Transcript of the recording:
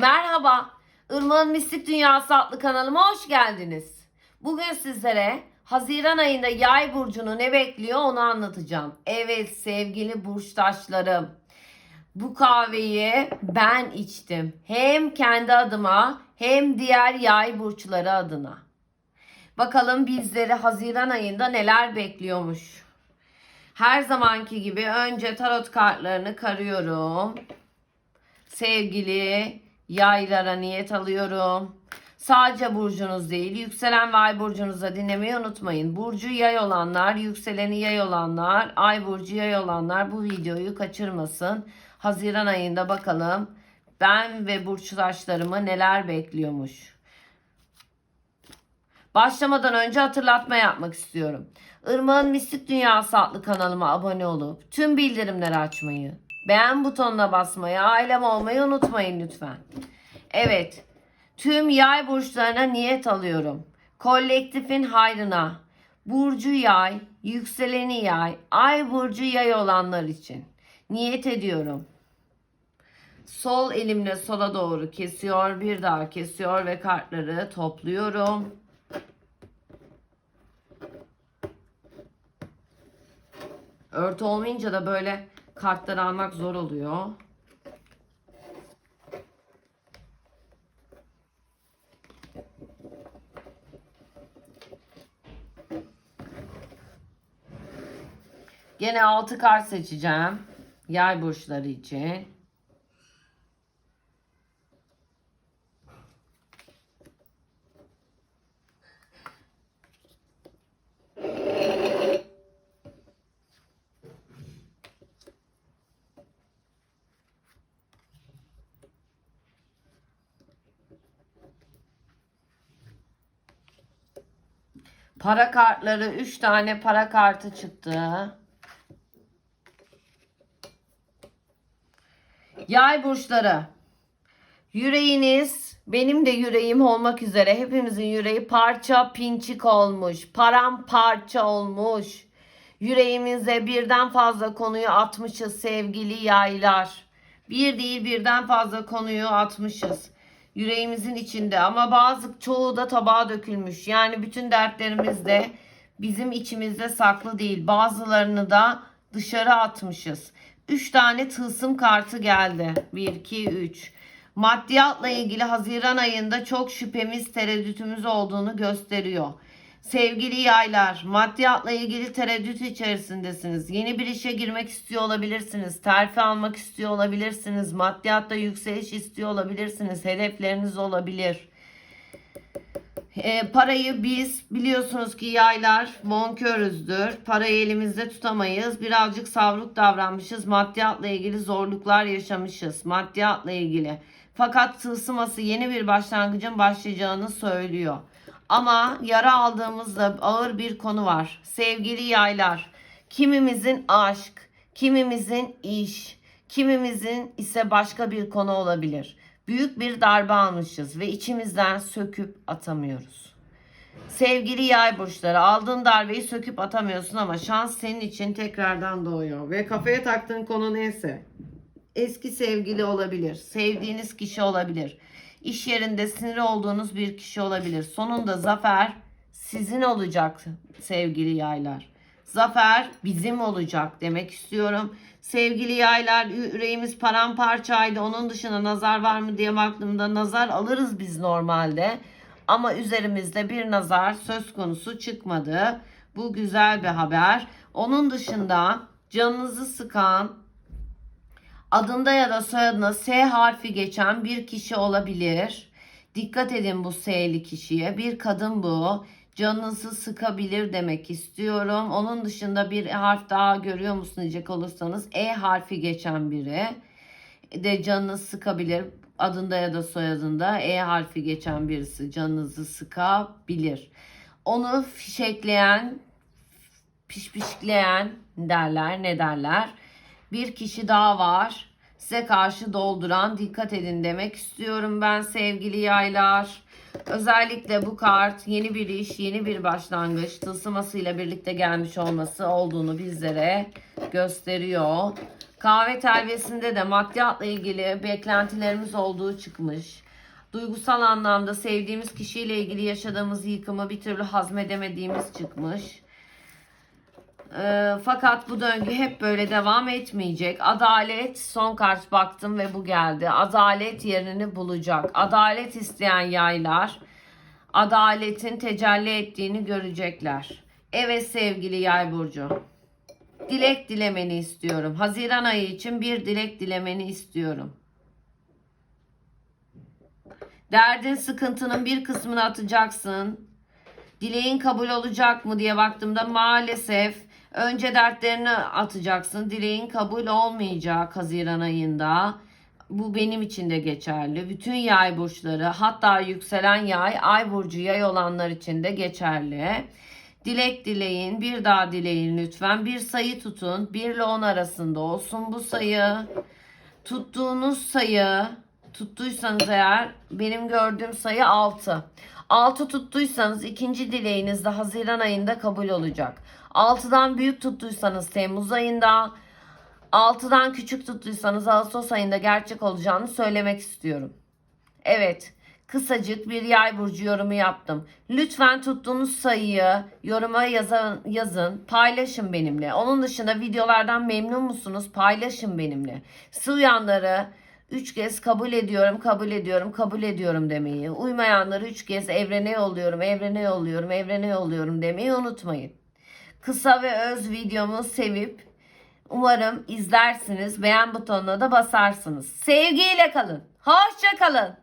Merhaba, Irmak'ın Mistik Dünyası adlı kanalıma hoş geldiniz. Bugün sizlere Haziran ayında yay burcunu ne bekliyor onu anlatacağım. Evet sevgili burçtaşlarım, bu kahveyi ben içtim. Hem kendi adıma hem diğer yay burçları adına. Bakalım bizleri Haziran ayında neler bekliyormuş. Her zamanki gibi önce tarot kartlarını karıyorum. Sevgili yaylara niyet alıyorum. Sadece burcunuz değil, yükselen ve ay burcunuza dinlemeyi unutmayın. Burcu yay olanlar, yükseleni yay olanlar, ay burcu yay olanlar bu videoyu kaçırmasın. Haziran ayında bakalım ben ve burçtaşlarımı neler bekliyormuş. Başlamadan önce hatırlatma yapmak istiyorum. Irmak'ın Mistik Dünyası adlı kanalıma abone olup tüm bildirimleri açmayı, beğen butonuna basmayı, ailem olmayı unutmayın lütfen. Evet, tüm yay burçlarına niyet alıyorum. Kolektifin hayrına, burcu yay, yükseleni yay, ay burcu yay olanlar için niyet ediyorum. Sol elimle sola doğru kesiyor, bir daha kesiyor ve kartları topluyorum. Örtü olmayınca da böyle kartları almak zor oluyor. Gene 6 kart seçeceğim. Yay burçları için. Para kartları 3 tane para kartı çıktı. Yay burçları. Yüreğiniz benim de yüreğim olmak üzere hepimizin yüreği parça pinçik olmuş. Paramparça olmuş. Yüreğimize birden fazla konuyu atmışız sevgili yaylar. Bir değil birden fazla konuyu atmışız. Yüreğimizin içinde ama bazı çoğu da tabağa dökülmüş. Yani bütün dertlerimiz de bizim içimizde saklı değil. Bazılarını da dışarı atmışız. 3 tane tılsım kartı geldi. 1, 2, 3. Maddiyatla ilgili Haziran ayında çok şüphemiz, tereddütümüz olduğunu gösteriyor. Sevgili yaylar, maddiyatla ilgili tereddüt içerisindesiniz. Yeni bir işe girmek istiyor olabilirsiniz. Terfi almak istiyor olabilirsiniz. Maddiyatta yükseliş istiyor olabilirsiniz. Hedefleriniz olabilir. E, parayı biz biliyorsunuz ki yaylar bonkörüzdür. Parayı elimizde tutamayız. Birazcık savruk davranmışız. Maddiyatla ilgili zorluklar yaşamışız. Maddiyatla ilgili. Fakat tılsıması yeni bir başlangıcın başlayacağını söylüyor. Ama yara aldığımızda ağır bir konu var. Sevgili yaylar, kimimizin aşk, kimimizin iş, kimimizin ise başka bir konu olabilir. Büyük bir darbe almışız ve içimizden söküp atamıyoruz. Sevgili yay burçları aldığın darbeyi söküp atamıyorsun ama şans senin için tekrardan doğuyor. Ve kafaya taktığın konu neyse eski sevgili olabilir, sevdiğiniz kişi olabilir. İş yerinde sinir olduğunuz bir kişi olabilir. Sonunda zafer sizin olacak sevgili yaylar. Zafer bizim olacak demek istiyorum. Sevgili yaylar yüreğimiz paramparçaydı. Onun dışında nazar var mı diye baktığımda nazar alırız biz normalde. Ama üzerimizde bir nazar söz konusu çıkmadı. Bu güzel bir haber. Onun dışında canınızı sıkan, adında ya da soyadına S harfi geçen bir kişi olabilir. Dikkat edin bu S'li kişiye. Bir kadın bu. Canınızı sıkabilir demek istiyorum. Onun dışında bir harf daha görüyor musun diyecek olursanız E harfi geçen biri de canını sıkabilir. Adında ya da soyadında E harfi geçen birisi canınızı sıkabilir. Onu fişekleyen, pişpişleyen derler ne derler. Bir kişi daha var. Size karşı dolduran dikkat edin demek istiyorum ben sevgili yaylar. Özellikle bu kart yeni bir iş, yeni bir başlangıç tılsımasıyla birlikte gelmiş olması olduğunu bizlere gösteriyor. Kahve telvesinde de maddiyatla ilgili beklentilerimiz olduğu çıkmış. Duygusal anlamda sevdiğimiz kişiyle ilgili yaşadığımız yıkımı bir türlü hazmedemediğimiz çıkmış. Ee, fakat bu döngü hep böyle devam etmeyecek. Adalet son kart baktım ve bu geldi. Adalet yerini bulacak. Adalet isteyen yaylar adaletin tecelli ettiğini görecekler. Evet sevgili yay burcu. Dilek dilemeni istiyorum. Haziran ayı için bir dilek dilemeni istiyorum. Derdin sıkıntının bir kısmını atacaksın. Dileğin kabul olacak mı diye baktığımda maalesef önce dertlerini atacaksın. Dileğin kabul olmayacak Haziran ayında. Bu benim için de geçerli. Bütün yay burçları hatta yükselen yay, ay burcu yay olanlar için de geçerli. Dilek dileyin, bir daha dileyin lütfen. Bir sayı tutun. 1 ile 10 arasında olsun bu sayı. Tuttuğunuz sayı, tuttuysanız eğer benim gördüğüm sayı 6. 6 tuttuysanız ikinci dileğiniz de Haziran ayında kabul olacak. 6'dan büyük tuttuysanız Temmuz ayında, 6'dan küçük tuttuysanız Ağustos ayında gerçek olacağını söylemek istiyorum. Evet, kısacık bir yay burcu yorumu yaptım. Lütfen tuttuğunuz sayıyı yoruma yazın, yazın, paylaşın benimle. Onun dışında videolardan memnun musunuz? Paylaşın benimle. Size uyanları 3 kez kabul ediyorum, kabul ediyorum, kabul ediyorum demeyi. Uymayanları 3 kez evrene yolluyorum, evrene yolluyorum, evrene yolluyorum demeyi unutmayın. Kısa ve öz videomu sevip umarım izlersiniz. Beğen butonuna da basarsınız. Sevgiyle kalın. Hoşça kalın.